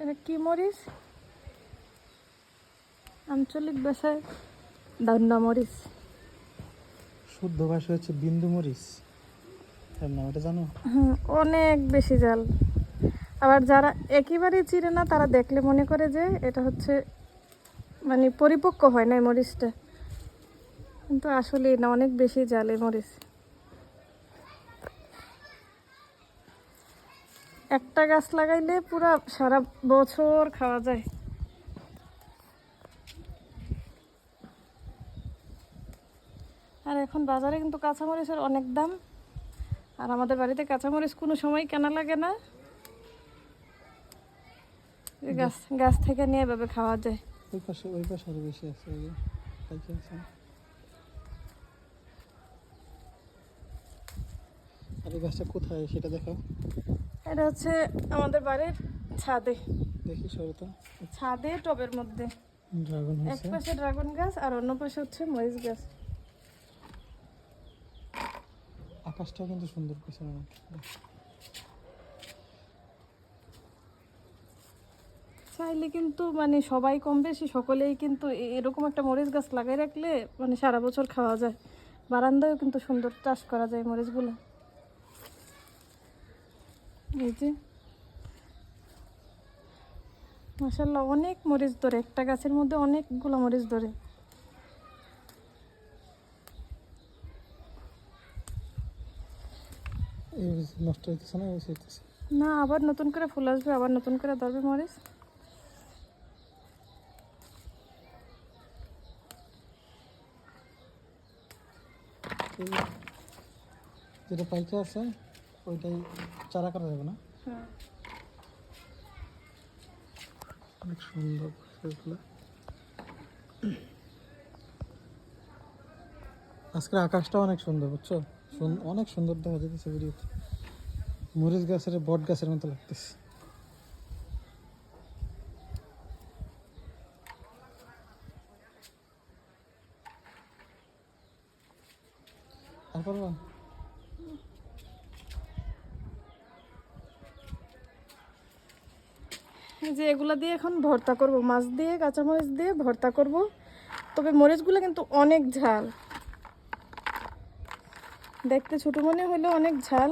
এটা কি মরিচ? আঞ্চলিক ভাষায় দান্না মরিচ। শুদ্ধ ভাষা হচ্ছে বিন্দু মরিচ। এর জানো? হুম, অনেক বেশি জাল। আবার যারা একেবারেই চিনে না তারা দেখলে মনে করে যে এটা হচ্ছে মানে পরিপক্ক হয় না এই মরিচটা। কিন্তু আসলে না অনেক বেশি জাল এই মরিচ। একটা গাছ লাগাইলে পুরা সারা বছর খাওয়া যায়। আর এখন বাজারে কিন্তু কাঁচামরিচের অনেক দাম। আর আমাদের বাড়িতে কাঁচামরিচ কোনো সময় কেনা লাগে না। গাছ গাছ থেকে নিয়ে এভাবে খাওয়া যায়। আরও এই গাছটা কোথায় সেটা দেখাও। এটা হচ্ছে আমাদের বাড়ির ছাদে। দেখি সরে তো। ছাদে টবের মধ্যে। ড্রাগন এক পাশে ড্রাগন গাছ আর অন্য পাশে হচ্ছে মরিচ গাছ। আকাশটাও কিন্তু সুন্দর পেছনে। চাইলে কিন্তু মানে সবাই কম বেশি সকলেই কিন্তু এরকম একটা মরিচ গাছ লাগাই রাখলে মানে সারা বছর খাওয়া যায়। বারান্দায়ও কিন্তু সুন্দর চাষ করা যায় মরিচগুলো। এই যে। মাসাল্লাহ অনেক মরিচ ধরে একটা গাছের মধ্যে অনেকগুলো মরিচ ধরে। নষ্ট হইতেছে না হইতেছে। না আবার নতুন করে ফুল আসবে আবার নতুন করে ধরবে মরিচ। যেটা পাইকে আছে ওইটাই চারা করা যাবে না? হ্যাঁ। অনেক সুন্দর ফুলগুলো আজকের আকাশটা অনেক সুন্দর বুঝছ? অনেক সুন্দর দেখা যাচ্ছে ভিডিওতে। মরিচ গাছের বট গাছের মতো লাগতেছে। আর পারবা এই যে এগুলা দিয়ে এখন ভর্তা করব। মাছ দিয়ে কাঁচামরিচ দিয়ে ভর্তা করব। তবে মরিচগুলো কিন্তু অনেক ঝাল। দেখতে ছোট মনে হলেও অনেক ঝাল।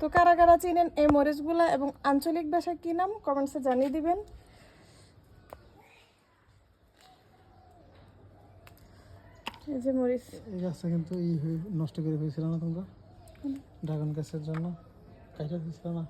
তো কারা কারা চিনেন এই মরিচগুলা এবং আঞ্চলিক ভাষায় কী নাম কমেন্টসে জানিয়ে দিবেন। এই যে মরিচ। এই গাছটা কিন্তু ই নষ্ট করে হয়েছিল না তোমরা? ড্রাগন গাছের জন্য। কাইটা দিয়েছিল না?